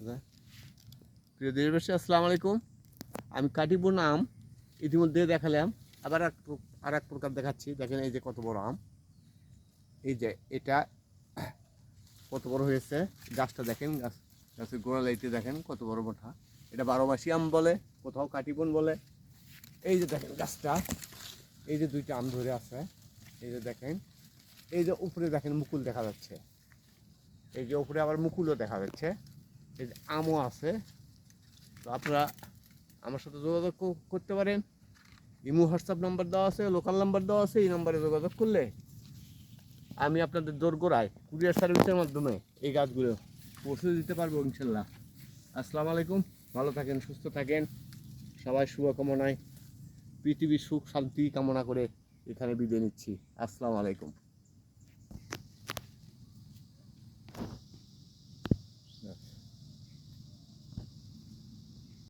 আচ্ছা। প্রিয় দেশবাসী, আসসালামু আলাইকুম। আমি কাটিপুর আম ইতিমধ্যে দেখালাম। আবার এক আর এক প্রকার দেখাচ্ছি। দেখেন এই যে কত বড় আম। এই যে এটা কত বড় হয়েছে? গাছটা দেখেন, গাছ গাছের গোড়া লাইতে দেখেন, কত বড় মোটা এটা বারো মাসি আম বলে, কোথাও কাটিবন বলে। এই যে দেখেন গাছটা, এই যে দুইটা আম ধরে আছে। এই যে দেখেন, এই যে উপরে দেখেন মুকুল দেখা যাচ্ছে। এই যে উপরে আবার মুকুলও দেখা যাচ্ছে। এই যে আমও আছে। তো আপনারা আমার সাথে যোগাযোগ করতে পারেন। ইমো, হোয়াটসঅ্যাপ নাম্বার দেওয়া আছে, লোকাল নাম্বার দেওয়া আছে, এই নাম্বারে যোগাযোগ করলে আমি আপনাদের দোরগোড়ায় কুরিয়ার সার্ভিসের মাধ্যমে এই গাছগুলো পৌঁছে দিতে পারব, ইনশাল্লাহ। আসসালামু আলাইকুম, ভালো থাকেন, সুস্থ থাকেন। সবাই শুভকামনায়, পৃথিবীর সুখ, শান্তি কামনা করে এখানে বিদায় নিচ্ছি। আসসালামু আলাইকুম।